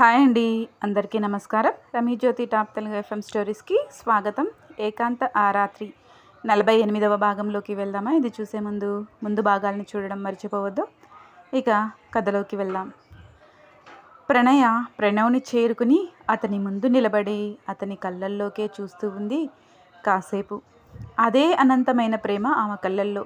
Hi అండి. అందరికీ నమస్కారం. రమీ జ్యోతి టాప్ తెలుగు ఎఫ్ఎం స్టోరీస్కి స్వాగతం. ఏకాంత ఆ రాత్రి నలభై ఎనిమిదవ భాగంలోకి వెళ్దామా? ఇది చూసే ముందు ముందు భాగాలను చూడడం మర్చిపోవద్దు. ఇక కథలోకి వెళ్దాం. ప్రణయ ప్రణవ్ని చేరుకుని అతని ముందు నిలబడి అతని కళ్ళల్లోకే చూస్తూ ఉంది కాసేపు. అదే అనంతమైన ప్రేమ ఆమె కళ్ళల్లో.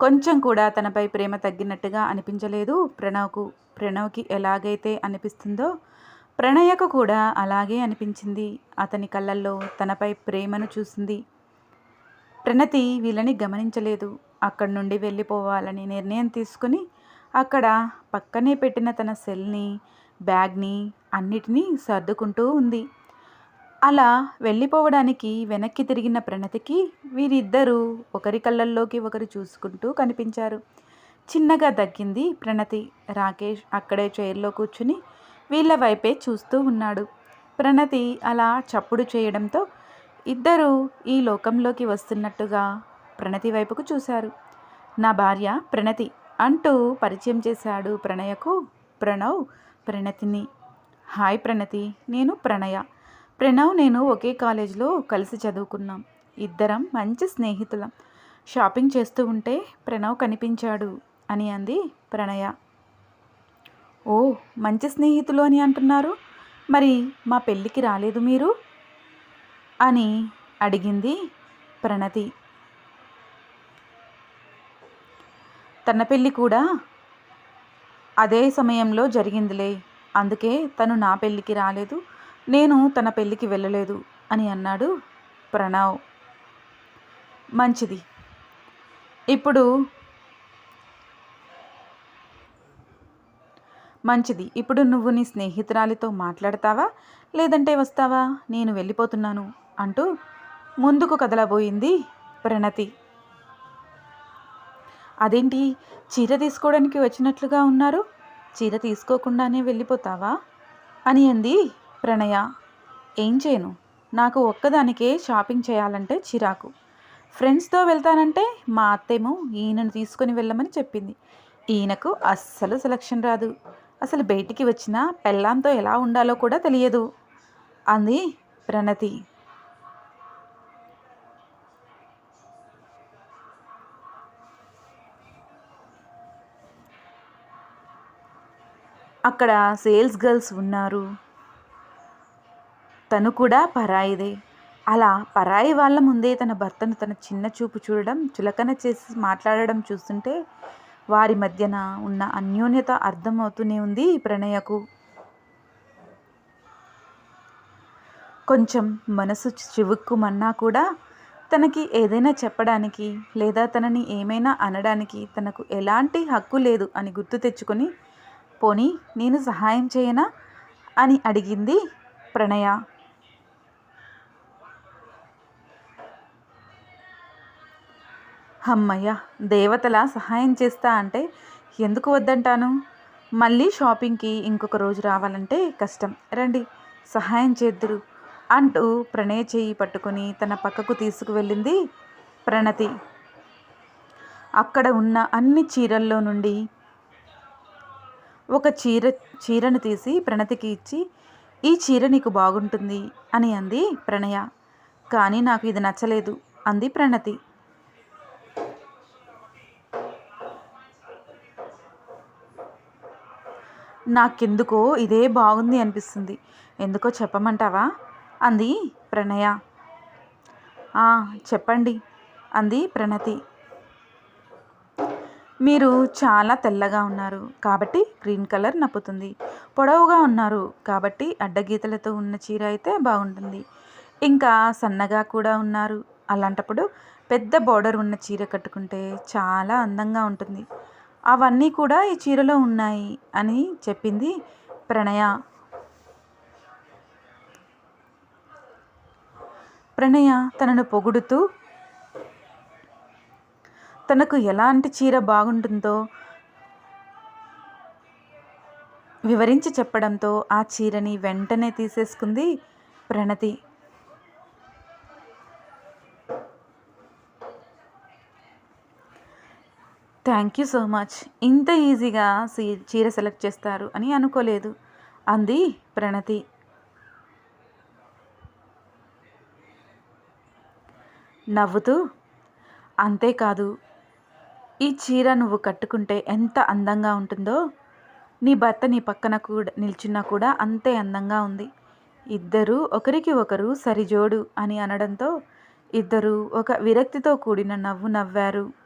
కొంచెం కూడా తనపై ప్రేమ తగ్గినట్టుగా అనిపించలేదు ప్రణవ్కు. ప్రణవ్కి ఎలాగైతే అనిపిస్తుందో ప్రణయకు కూడా అలాగే అనిపించింది. అతని కళ్ళల్లో తనపై ప్రేమను చూసింది. ప్రణతి వీళ్ళని గమనించలేదు. అక్కడి నుండి వెళ్ళిపోవాలని నిర్ణయం తీసుకుని అక్కడ పక్కనే పెట్టిన తన సెల్ని బ్యాగ్ని అన్నిటినీ సర్దుకుంటూ ఉంది. అలా వెళ్ళిపోవడానికి వెనక్కి తిరిగిన ప్రణతికి వీరిద్దరూ ఒకరి కళ్ళల్లోకి ఒకరు చూసుకుంటూ కనిపించారు. చిన్నగా దగ్గింది ప్రణతి. రాకేష్ అక్కడే చైర్లో కూర్చుని వీళ్ళ వైపే చూస్తూ ఉన్నాడు. ప్రణతి అలా చప్పుడు చేయడంతో ఇద్దరూ ఈ లోకంలోకి వస్తున్నట్టుగా ప్రణతి వైపుకు చూశారు. నా భార్య ప్రణతి అంటూ పరిచయం చేశాడు ప్రణయకు. ప్రణవ్ ప్రణతిని. హాయ్ ప్రణతి నేను ప్రణయ. ప్రణవ్ నేను ఒకే కాలేజీలో కలిసి చదువుకున్నాం. ఇద్దరం మంచి స్నేహితులం. షాపింగ్ చేస్తూ ఉంటే ప్రణవ్ కనిపించాడు అని అంది ప్రణయ. ఓ మంచి స్నేహితులు అని అంటున్నారు. మరి మా పెళ్ళికి రాలేదు మీరు? అని అడిగింది ప్రణతి. తన పెళ్ళి కూడా అదే సమయంలో జరిగిందిలే. అందుకే తను నా పెళ్ళికి రాలేదు. నేను తన పెళ్ళికి వెళ్ళలేదు అని అన్నాడు ప్రణవ్. మంచిది. ఇప్పుడు మంచిది. ఇప్పుడు నువ్వు నీ స్నేహితురాలితో మాట్లాడతావా? లేదంటే వస్తావా? నేను వెళ్ళిపోతున్నాను అంటూ ముందుకు కదలబోయింది ప్రణతి. అదేంటి? చీర తీసుకోవడానికి వచ్చినట్లుగా ఉన్నారు? చీర తీసుకోకుండానే వెళ్ళిపోతావా? అని అంది ప్రణయ. ఏం చేయను? నాకు ఒక్కదానికే షాపింగ్ చేయాలంటే చిరాకు. ఫ్రెండ్స్తో వెళ్తానంటే మా అత్తేమో ఈయనను తీసుకొని వెళ్ళమని చెప్పింది. ఈయనకు అస్సలు సెలక్షన్ రాదు. అసలు బయటికి వచ్చిన పెళ్ళాంతో ఎలా ఉండాలో కూడా తెలియదు. అంది ప్రణతి. అక్కడ సేల్స్ గర్ల్స్ ఉన్నారు. తను కూడా పరాయిదే. అలా పరాయి వాళ్ళ ముందే తన భర్తను తన చిన్న చూపు చూడడం చులకన చేసి మాట్లాడడం చూస్తుంటే వారి మధ్యన ఉన్న అన్యోన్యత అర్థమవుతూనే ఉంది ప్రణయకు. కొంచెం మనసు చివుక్కుమన్నా కూడా తనకి ఏదైనా చెప్పడానికి లేదా తనని ఏమైనా అనడానికి తనకు ఎలాంటి హక్కు లేదు అని గుర్తు తెచ్చుకొని పోనీ నేను సహాయం చేయనా? అని అడిగింది ప్రణయ. అమ్మయ్య దేవతల సహాయం చేస్తా అంటే ఎందుకు వద్దంటాను? మళ్ళీ షాపింగ్కి ఇంకొక రోజు రావాలంటే కష్టం. రండి సహాయం చేద్దురు అంటూ ప్రణయ చేయి పట్టుకుని తన పక్కకు తీసుకువెళ్ళింది ప్రణతి. అక్కడ ఉన్న అన్ని చీరల్లో నుండి ఒక చీర చీరను తీసి ప్రణతికి ఇచ్చి ఈ చీర నీకు బాగుంటుంది అని అంది ప్రణయ. కానీ నాకు ఇది నచ్చలేదు అంది ప్రణతి. నాకెందుకో ఇదే బాగుంది అనిపిస్తుంది. ఎందుకో చెప్పమంటావా? అంది ప్రణయ. చెప్పండి అంది ప్రణతి. మీరు చాలా తెల్లగా ఉన్నారు కాబట్టి గ్రీన్ కలర్ నప్పుతుంది. పొడవుగా ఉన్నారు కాబట్టి అడ్డగీతలతో ఉన్న చీర అయితే బాగుంటుంది. ఇంకా సన్నగా కూడా ఉన్నారు. అలాంటప్పుడు పెద్ద బార్డర్ ఉన్న చీర కట్టుకుంటే చాలా అందంగా ఉంటుంది. అవన్నీ కూడా ఈ చీరలో ఉన్నాయి అని చెప్పింది ప్రణయ. ప్రణయ తనను పొగుడుతూ తనకు ఎలాంటి చీర బాగుంటుందో వివరించి చెప్పడంతో ఆ చీరని వెంటనే తీసేసుకుంది Pranathi. Thank you so much. ఇంత ఈజీగా సీ చీర సెలెక్ట్ చేస్తారు అని అనుకోలేదు. అంది ప్రణతి. నవ్వుతూ అంతేకాదు ఈ చీర నువ్వు కట్టుకుంటే ఎంత అందంగా ఉంటుందో నీ భర్త నీ పక్కన కూడా నిల్చున్నా కూడా అంతే అందంగా ఉంది. ఇద్దరూ ఒకరికి ఒకరు సరిజోడు అని అనడంతో ఇద్దరు ఒక విరక్తితో కూడిన నవ్వు నవ్వారు.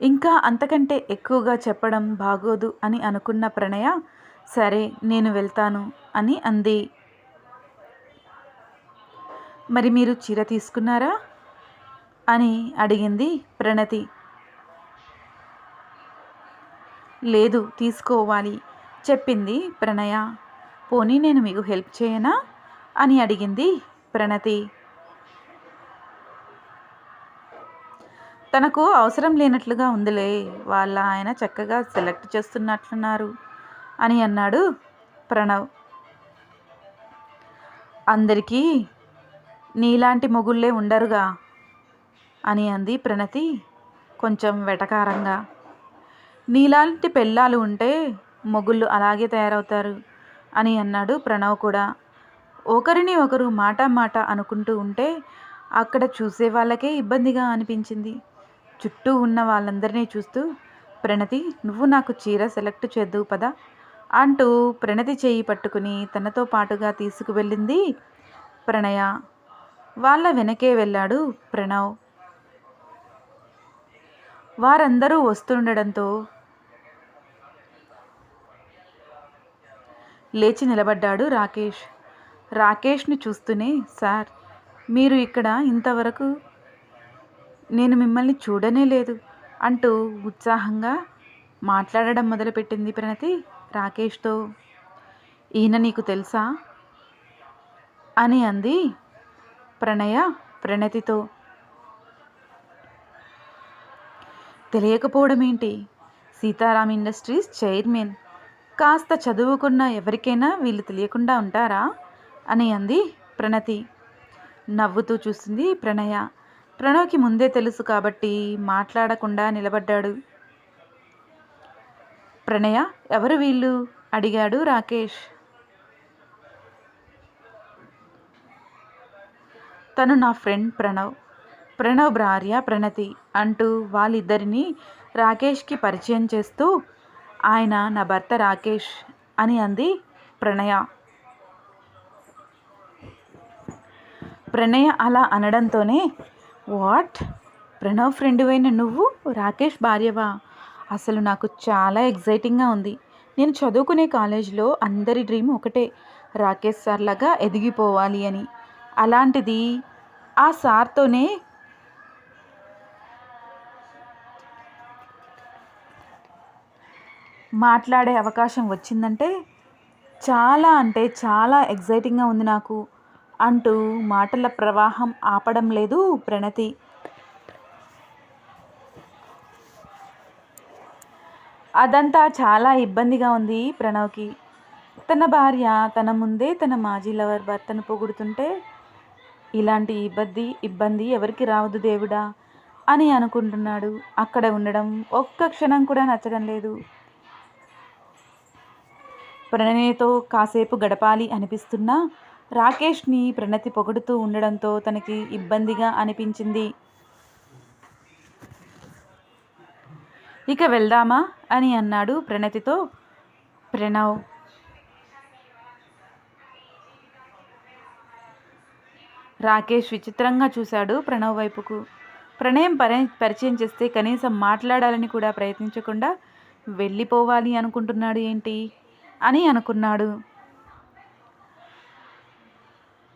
ఇంకా అంతకంటే ఎక్కువగా చెప్పడం బాగోదు అని అనుకున్న ప్రణయ సరే నేను వెళ్తాను అని అంది. మరి మీరు చీర తీసుకున్నారా? అని అడిగింది ప్రణతి. లేదు తీసుకోవాలి చెప్పింది ప్రణయ. పోనీ నేను మీకు హెల్ప్ చేయనా? అని అడిగింది ప్రణతి. తనకు అవసరం లేనట్లుగా ఉందిలే. వాళ్ళ ఆయన చక్కగా సెలెక్ట్ చేస్తున్నట్లున్నారు అని అన్నాడు ప్రణవ్. అందరికీ నీలాంటి మొగుళ్ళే ఉండరుగా అని అంది ప్రణతి కొంచెం వెటకారంగా. నీలాంటి పెళ్ళాలు ఉంటే మొగుళ్ళు అలాగే తయారవుతారు అని అన్నాడు ప్రణవ్ కూడా. ఒకరిని ఒకరు మాట మాట అనుకుంటూ ఉంటే అక్కడ చూసే వాళ్ళకే ఇబ్బందిగా అనిపించింది. చుట్టూ ఉన్న వాళ్ళందరినీ చూస్తూ ప్రణతి నువ్వు నాకు చీర సెలెక్ట్ చేద్దువు పదా అంటూ ప్రణతి చేయి పట్టుకుని తనతో పాటుగా తీసుకువెళ్ళింది ప్రణయ. వాళ్ళ వెనకే వెళ్ళాడు ప్రణవ్. వారందరూ వస్తుండడంతో లేచి నిలబడ్డాడు రాకేష్. రాకేష్ని చూస్తూనే సార్ మీరు ఇక్కడ ఇంతవరకు నేను మిమ్మల్ని చూడనే లేదు అంటూ ఉత్సాహంగా మాట్లాడడం మొదలుపెట్టింది ప్రణతి రాకేష్తో. ఈయన నీకు తెలుసా? అని అంది ప్రణయ ప్రణతితో. తెలియకపోవడం ఏంటి సీతారాం ఇండస్ట్రీస్ చైర్మన్. కాస్త చదువుకున్న ఎవరికైనా వీళ్ళు తెలియకుండా ఉంటారా? అని అంది ప్రణతి. నవ్వుతూ చూసింది ప్రణయ. ప్రణవ్కి ముందే తెలుసు కాబట్టి మాట్లాడకుండా నిలబడ్డాడు. ప్రణయ ఎవరు వీళ్ళు? అడిగాడు రాకేష్. తను నా ఫ్రెండ్ ప్రణవ్. ప్రణవ్ భార్య ప్రణతి అంటూ వాళ్ళిద్దరినీ రాకేష్కి పరిచయం చేస్తూ ఆయన నా భర్త రాకేష్ అని అంది ప్రణయ. ప్రణయ అలా అనడంతోనే వాట్? ప్రణవ్ ఫ్రెండ్ అయిన నువ్వు? రాకేష్ భార్యవా? అసలు నాకు చాలా ఎగ్జైటింగ్గా ఉంది. నేను చదువుకునే కాలేజీలో అందరి డ్రీమ్ ఒకటే రాకేష్ సార్ లాగా ఎదిగిపోవాలి అని. అలాంటిది ఆ సార్తోనే మాట్లాడే అవకాశం వచ్చిందంటే చాలా అంటే చాలా ఎగ్జైటింగ్గా ఉంది నాకు. అంటూ మాటల ప్రవాహం ఆపడం లేదు ప్రణతి. అదంతా చాలా ఇబ్బందిగా ఉంది ప్రణవ్కి. తన భార్య తన ముందే తన మాజీ లవర్ భర్తను పొగుడుతుంటే ఇలాంటి ఇబ్బంది ఇబ్బంది ఎవరికి రావద్దు దేవుడా అని అనుకుంటున్నాడు. అక్కడ ఉండడం ఒక్క క్షణం కూడా నచ్చడం లేదు. ప్రణయతో కాసేపు గడపాలి అనిపిస్తున్నా రాకేష్ని ప్రణతి పొగుడుతూ ఉండడంతో తనకి ఇబ్బందిగా అనిపించింది. ఇక వెళ్దామా? అని అన్నాడు ప్రణతితో. ప్రణవ్ రాకేష్ విచిత్రంగా చూశాడు ప్రణవ్ వైపుకు. ప్రణయం పరి పరిచయం చేస్తే కనీసం మాట్లాడాలని కూడా ప్రయత్నించకుండా వెళ్ళిపోవాలి అనుకుంటున్నాడు ఏంటి? అని అనుకున్నాడు.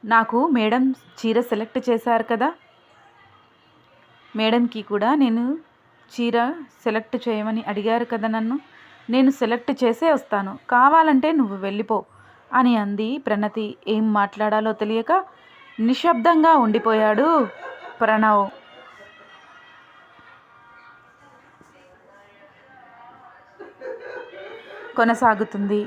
నాకు మేడం చీర సెలెక్ట్ చేశారు కదా. మేడంకి కూడా నేను చీర సెలెక్ట్ చేయమని అడిగారు కదా నన్ను. నేను సెలెక్ట్ చేసే వస్తాను. కావాలంటే నువ్వు వెళ్ళిపో అని అంది ప్రణతి. ఏం మాట్లాడాలో తెలియక నిశ్శబ్దంగా ఉండిపోయాడు ప్రణవ్. కొనసాగుతుంది.